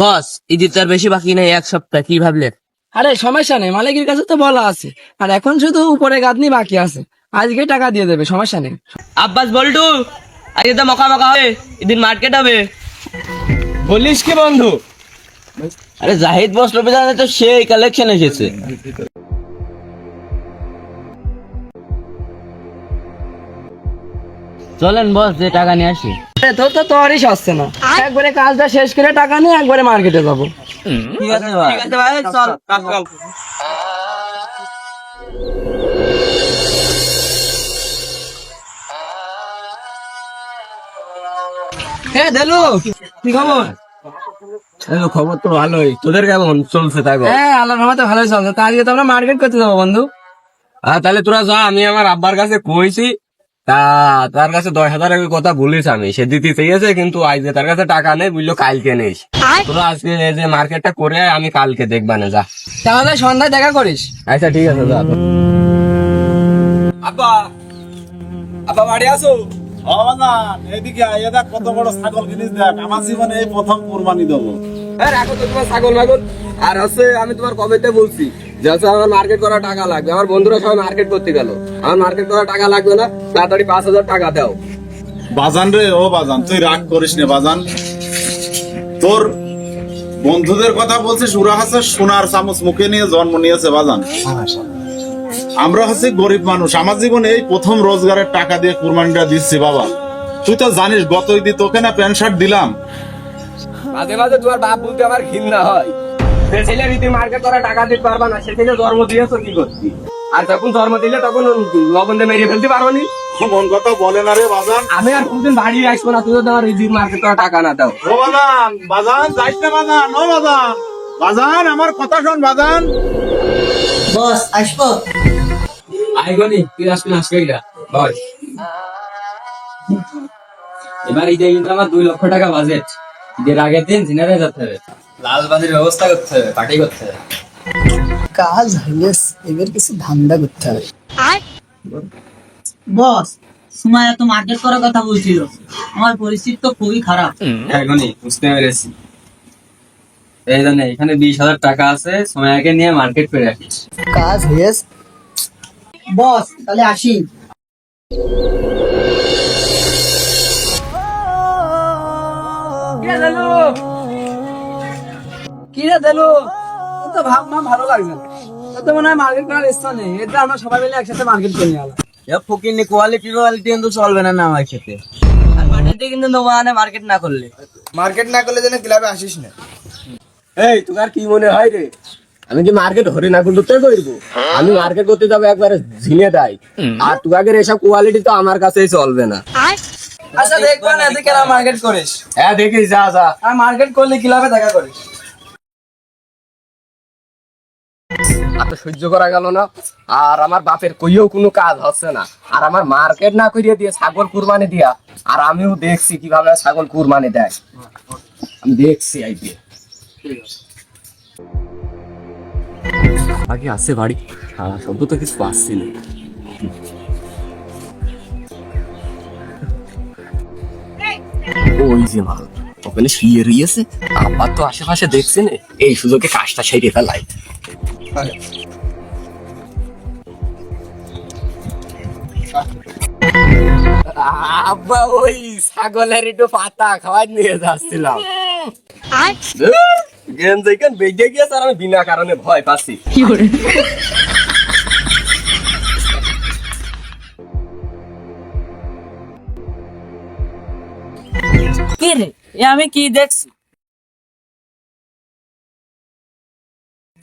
বস ঈদের তো আর বেশি বাকি নেই এক সপ্তাহ কি ভাবলেন আরে সমস্যা নেই মালিকের কাছে তো বলা আছে। আর এখন শুধু উপরে গাঁথনি বাকি আছে। আজকে টাকা দিয়ে দেবে সমস্যা নেই। আব্বাস বল্টু আজকে তো মকা মকা হবে ঈদের মার্কেট হবে। বলিস কি বন্ধু? আরে জাহিদ বস রবিদানে তো সেই কালেকশন এসেছে। চলেন বস যে টাকা নিয়ে আসি। আরে তোর তো তোরই সস্তে না। একবারে কাজটা শেষ করে টাকা নিয়ে একবারে মার্কেটে যাব। ঠিক আছে ভাই। ঠিক আছে ভাই চল হ্যাঁ দেলু কি খবর? খবর তো ভালোই। তোদের কেমন চলছে তাই হ্যাঁ আল্লাহর রহমতে ভালোই চলছে। তা আজকে তো আমরা মার্কেট করতে যাব বন্ধু। হ্যাঁ তাহলে তোরা যা আমি আমার আব্বার কাছে কইছি তা তার কাছে দশ হাজারের কথা বলিস আমি। সে দিতে চেয়েছে কিন্তু আজকে তার কাছে টাকা নেই বুঝলো কালকে নেই। তোরা আজকে এই যে মার্কেটটা করে আয়, আমি কালকে দেখবা না যা। তাহলে সন্ধ্যায় দেখা করিস। আচ্ছা ঠিক আছে যা। আব্বা আব্বা বাড়ি আসো অবাদান এদিকে আয়, এ দেখ কত বড় ছাগল কিনিস দেখ। আমার জীবনে এই প্রথম কুরবানি দেবো। হ্যাঁ রাখো তো তোমার ছাগল মাগল আর হচ্ছে আমি তোমার কবেতে বলছি আমার মার্কেট করা টাকা লাগবে। আমার বন্ধুরা সবাই মার্কেট করতে গেল। আমার মার্কেট করা টাকা লাগবে না তাড়াতাড়ি পাঁচ হাজার টাকা দাও। বাজান রে ও বাজান তুই রাগ করিস নে বাজান। তোর বন্ধুদের কথা বলছিস ওরা হচ্ছে সোনার চামচ মুখে নিয়ে জন্ম নিয়েছে বাজান। আমরা হচ্ছে গরিব মানুষ আমার জীবনে এই প্রথম রোজগারের টাকা দিয়ে কুরবানিটা দিচ্ছি বাবা। তুই তো জানিস গত ঈদে তোকে না প্যান্ট শার্ট দিলাম। মাঝে মাঝে তোমার বাপ বলতে আমার ঘৃণা হয়। সে রীতি মার্কেট করা টাকা দিতে পারবা না সে জন্ম দিয়েছ কি করছি আর যখন জন্ম দিলে তখন লবণ দিয়ে মেরে ফেলতে পারব নি? মন কথা বলে না রে বাজান। আমি আর কোনদিন বাড়ি আসব না তুই রীতির মার্কেট করা টাকা না দাও। ও বাজান বাজান যাইস না বাজান ও বাজান। বাজান আমার কথা শোন বাজান। বস আসব? আইগনি তুই আসবি না আসবে এটা বল এবার ঈদে কিন্তু আমার দুই লক্ষ টাকা বাজেট ঈদের আগের দিন জিনারে যেতে হবে। লাল বাজির ব্যবস্থা করতে হবে পার্টি করতে হবে। কাজ হইলেস এবার কিছু ধান্দা করতে হবে। বস সময় এত মার্কেট করার কথা বলছিল। আমার পরিস্থিতি তো খুবই খারাপ। এখনই বুঝতে পেরেছি। এই জন্য এখানে বিশ হাজার টাকা আছে সময়কে নিয়ে মার্কেট করে রাখিস কাজ হইয়েস বস তাহলে আসি। দেলু কিরে দেলু? তো ভাব না ভালো লাগছে না। তো মনে হয় মার্কেট করার ইচ্ছা নেই। এটা আমরা সবাই মিলে একসাথে মার্কেট করে ফকিনি কোয়ালিটি কোয়ালিটি কিন্তু চলবে না না আমার খেতে মার্কেটে কিন্তু নোমানে মার্কেট না করলে। মার্কেট না করলে যেন ক্লাবে আসিস না। এই তোমার কি মনে হয় রে? আমি কি মার্কেট হরে না করতে করব? আমি মার্কেট করতে যাব একবারে ঝিনে দেয় আর তুগাগের এসব কোয়ালিটি তো আমার কাছেই চলবে না। আচ্ছা দেখব না এদিকে না মার্কেট করিস? হ্যাঁ দেখিস যা যা। আর মার্কেট করলে ক্লাবে দেখা করিস? আর তো সহ্য করা গেল না। আর আমার বাপের কইও কোনো কাজ হচ্ছে না। আর আমার মার্কেট না করিয়ে দিয়ে ছাগল কুরবানি দিয়া আর আমিও দেখছি কীভাবে ছাগল কুরবানি দেয়। আমি দেখছি আইপি আগে আসছে বাড়ি সারা শব্দ তো কিছু পাচ্ছি না। ওই যে মাল ওখানে শুয়ে রয়েছে আবার তো আশেপাশে দেখছি না এই সুযোগে কাজটা সেরে ফেলাই। আব্বা, ওই ছাগলের একটু পাতা খাওয়াই নিয়ে যাচ্ছিলাম। গেম যেখান বেগে গিয়েছে আর আমি বিনা কারণে ভয় পাচ্ছি। আমি কি দেখছি?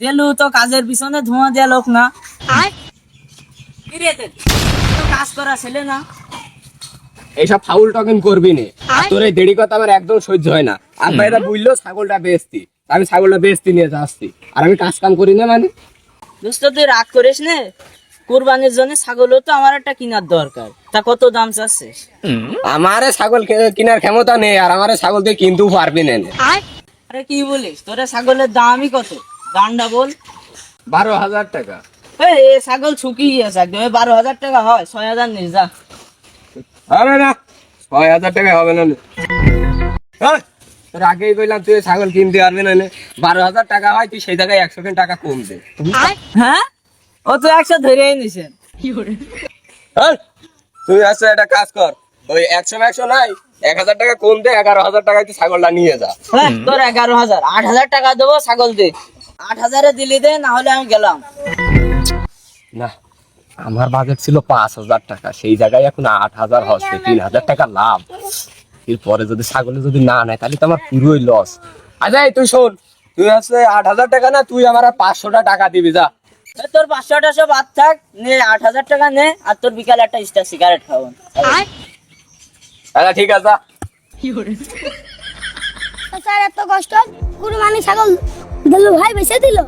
দেলু তো কাজের পিছনে ধোঁয়া দেয়া লোক না। কাজ করা ছেলে না। এইসব ফাউল টকেন করবি নে। তোর এই দেরি কথা আমার একদম সহ্য হয় না। আর ভাই এটা বুঝলো ছাগলটা বেচতি আমি ছাগলটা বেচতি নিয়ে যাচ্ছি। আর আমি কাজ কাম করি না মানে? দোস্ত তুই রাগ করিস নে? কোরবানির জন্য ছাগলও তো আমার একটা কেনার দরকার। তা কত দাম চাচ্ছিস আমারে ছাগল কেনার ক্ষমতা নেই আর আমারে ছাগল তুই কিনতেও পারবি না। আরে কি বলিস? তোরা ছাগলের দামই কত? দামটা বল। বারো হাজার টাকা। এ ছাগল শুকিয়ে গেছে একদম। বারো হাজার টাকা হয় ছয় হাজার নিস যা। হবে না। ছয় হাজার টাকা হবে না তোর আগেই কইলাম তুই ছাগল কিনতে পারবি না বারো হাজার টাকা হয় তুই সেই জায়গায় একশো টাকা কম দে। হ্যাঁ? ও তো একশো নিছে। তুই একটা কাজ কর। ওই একশো একশো নাই এক হাজার টাকা কম দে এগারো হাজার টাকায় তুই ছাগলটা নিয়ে যা। হ্যাঁ, তোর এগারো হাজার। আট হাজার টাকা দেবো ছাগল দে। আট হাজারে দিলি দে না হলে আমি গেলাম। না আমার বাজেট ছিল পাঁচ হাজার টাকা। সেই জায়গায় এখন আট হাজার হচ্ছে তিন হাজার টাকা লাভ। এরপরে যদি ছাগলে যদি না নেয় তাহলে তো আমার পুরোই লস আচ্ছা এই তুই শোন তুই হচ্ছে আট হাজার টাকা না তুই আমার আর পাঁচশোটা টাকা দিবি যা। তোর পাঁচশো টাশো বাদ থাক নে আট হাজার টাকা নে আর তোর বিকালে একটা স্টার সিগারেট খাব। আচ্ছা ঠিক আছে। স্যার এত কষ্ট? কুরবানি ছাগল দিল ভাই বেঁচে দিল।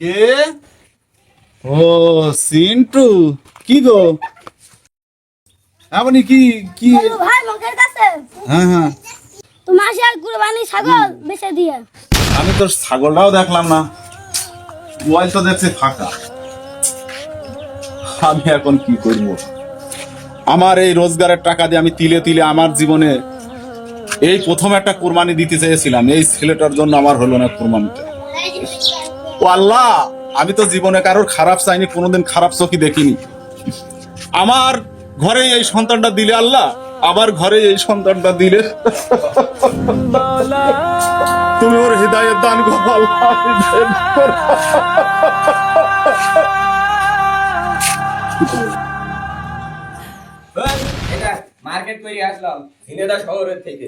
কে? ও সিন্টু। কি গো? আপনি কি কি? ভাই মুখের কাছে। হ্যাঁ হ্যাঁ। তোমার সে কুরবানি ছাগল বেঁচে দিয়ে। আমি তো ছাগলটাও দেখলাম না। মোবাইল তো দেখছি ফাঁকা। আমি এখন কি করব? আমার এই রোজগারের টাকা দিয়ে আমি তিলে তিলে আমার জীবনে এই প্রথম একটা কোরবানি দিতে চেয়েছিলাম। এই ছেলেটার জন্য আমার হলো না কোরবানিটা। ও আল্লাহ, আমি তো জীবনে কারোর খারাপ চাইনি, কোনোদিন খারাপ চোখই দেখিনি। আমার ঘরে এই সন্তানটা দিলে আল্লাহ, আবার ঘরে এই সন্তানটা দিলে। তুমি ওর হৃদয়ের দান করো, আল্লাহ মার্কেট করে আসলাম ঝিনেদা শহরের থেকে।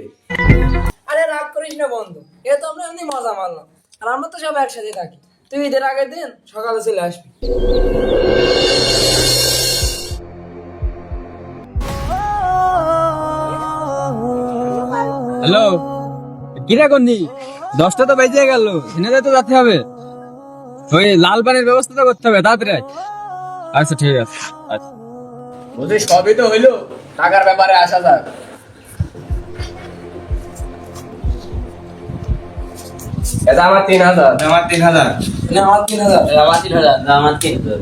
আরে রাগ করিস না বন্ধু এ তো আমরা এমনি মজা মারলাম আর আমরা তো সব একসাথে থাকি। তুই ঈদের আগের দিন সকালে চলে আসবি। হ্যালো কিরা করনি দশটা তো বেজে গেল ঝিনাইদহ তো যেতে হবে। ওই লাল পানির ব্যবস্থা তো করতে হবে তাড়াতাড়ি আচ্ছা ঠিক আছে। আচ্ছা। বলছি সবই তো হইল। টাকার ব্যাপারে আসা যাক। এটা আমার তিন হাজার। আমার তিন হাজার। না আমার তিন হাজার। আমার তিন হাজার আমার তিন হাজার।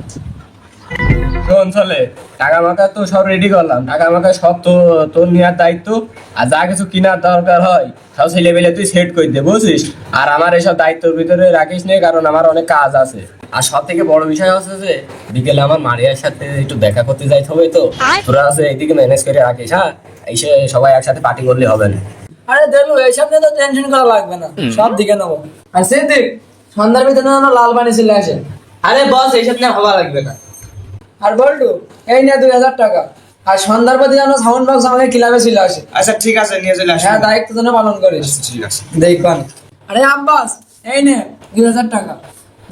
শোন চলে। টাকা মাকা তো সব রেডি করলাম। টাকা সব তো তোর নেওয়ার দায়িত্ব। আর যা কিছু কেনার দরকার হয় সব তুই সেট করে দে বুঝছিস? আর আমার এসব দায়িত্বের ভিতরে রাখিস নে কারণ আমার অনেক কাজ আছে। আর সব থেকে বড় বিষয় হচ্ছে যে বিকেলে আমার মারিয়ার সাথে একটু দেখা করতে যাইতে হবে তো। তোরা আছে এইদিকে ম্যানেজ করে রাখিস হ্যাঁ? এসে সবাই একসাথে পার্টি করলে হবে না। আরে দেবু এইসব নিয়ে তো টেনশন করা লাগবে না। সব দিকে নেব। আর সে দেখ সন্ধ্যার ভিতরে যেন লাল পানি চলে আসে। আরে বস এইসব নিয়ে ভাবা লাগবে না। আর বলটু এই নে দুই হাজার টাকা। আর সন্ধ্যার প্রতি যেন সাউন্ড বক্স আমাকে ক্লাবে চলে আসে। আচ্ছা ঠিক আছে নিয়ে চলে আসি হ্যাঁ দায়িত্ব যেন পালন করিস। ঠিক আছে। দেখবান আরে আব্বাস এই নে দুই হাজার টাকা।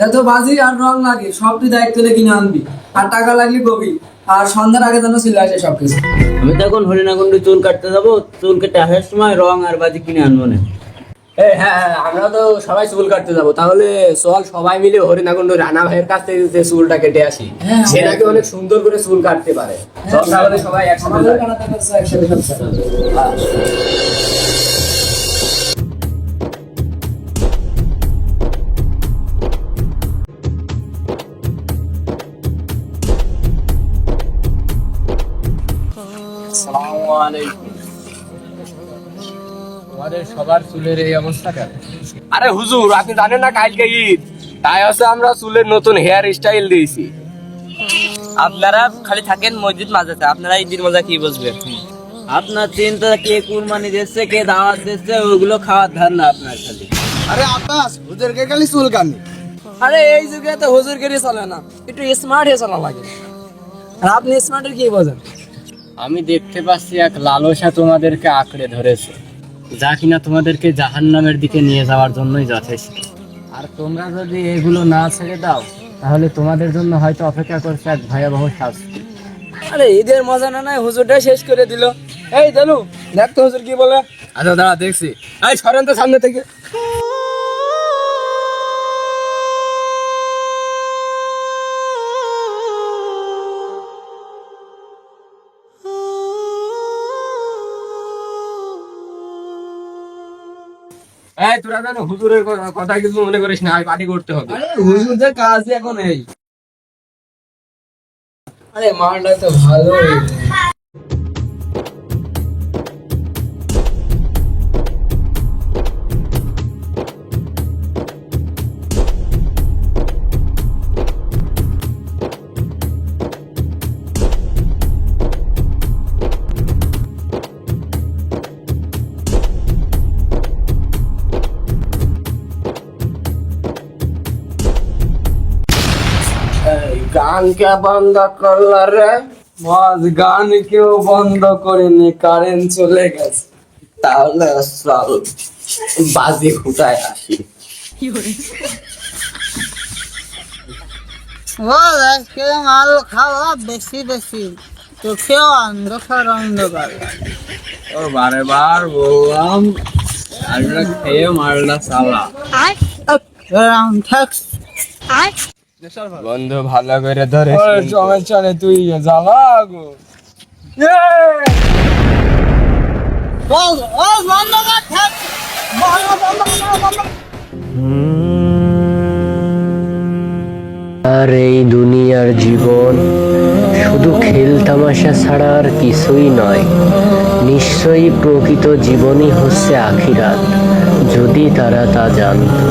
দেখো বাজি আর রং লাগে সব তুই দায়িত্ব নিয়ে কিনে আনবি। আর টাকা লাগলি কবি আর সন্ধ্যার আগে যেন চলে আসে সবকিছু। আমি তো এখন হরিণাকুণ্ডে চুল কাটতে যাব চুল কেটে আসার সময় রং আর বাজি কিনে আনব না। হ্যাঁ হ্যাঁ, আমরা তো সবাই চুল কাটতে যাব। তাহলে চল সবাই মিলে হরিনাকুণ্ড রানা ভাইয়ের কাছ থেকে যে চুলটা কেটে আসি হ্যাঁ, সে নাকি অনেক সুন্দর করে চুল কাটতে পারে। চল তাহলে সবাই একসাথে আমাদের সবার চুলের এই অবস্থা কেন? আরে হুজুর আপনি জানেন না কালকে ঈদ? তাই হচ্ছে আমরা চুলের নতুন হেয়ার স্টাইল দিয়েছি। আপনারা খালি থাকেন মসজিদ মাঝাতে আপনারা ঈদের মজা কি বুঝবেন আপনার চিন্তা কে কুরবানি দিচ্ছে কে দাওয়াত দিচ্ছে ওগুলো খাওয়ার ধার না আপনার খালি। আরে আব্বাস ওদেরকে খালি চুল কানি। আরে এই যুগে তো হুজুরগিরি চলে না একটু স্মার্ট হয়ে চলা লাগে। আর আপনি স্মার্টের কি বোঝেন? আমি দেখতে পাচ্ছি এক লালসা তোমাদেরকে আঁকড়ে ধরেছে, যা কিনা তোমাদেরকে জাহান্নামের দিকে নিয়ে যাওয়ার জন্যই যথেষ্ট। আর তোমরা যদি এগুলো না ছেড়ে দাও, তাহলে তোমাদের জন্য হয়তো অপেক্ষা করছে এক ভয়াবহ শাস্তি। আরে, ঈদের মজা না নাই হুজুরটাই শেষ করে দিল। এই দেলু দেখ তো হুজুর কি বলে। আচ্ছা দাঁড়া, দেখছি। এই, সরেন তো সামনে থেকে। এই, তোরা জানো হুজুরের কথা কিছু মনে করিস না পার্টি করতে হবে। আরে যে কাজ এখন এই। আরে, মালটা তো ভালো গান কে বন্ধ করল রে মাছ গান কেউ বন্ধ করেনি কারেন্ট চলে গেছে তাহলে চল বাজি ফুটায় আসি ও আজকে মাল খাওয়া বেশি বেশি চোখেও অন্ধকার অন্ধকার ও বারে বার বললাম আমরা খেয়ে মালটা চালা এরম থাক বন্ধু ভালো করে ধরে চলে চলে তুই জ্বালা গো। বন্ধ আর এই দুনিয়ার জীবন শুধু খেল তামাশা ছাড়া আর কিছুই নয় নিশ্চয়ই প্রকৃত জীবনই হচ্ছে আখিরাত যদি তারা তা জানতো।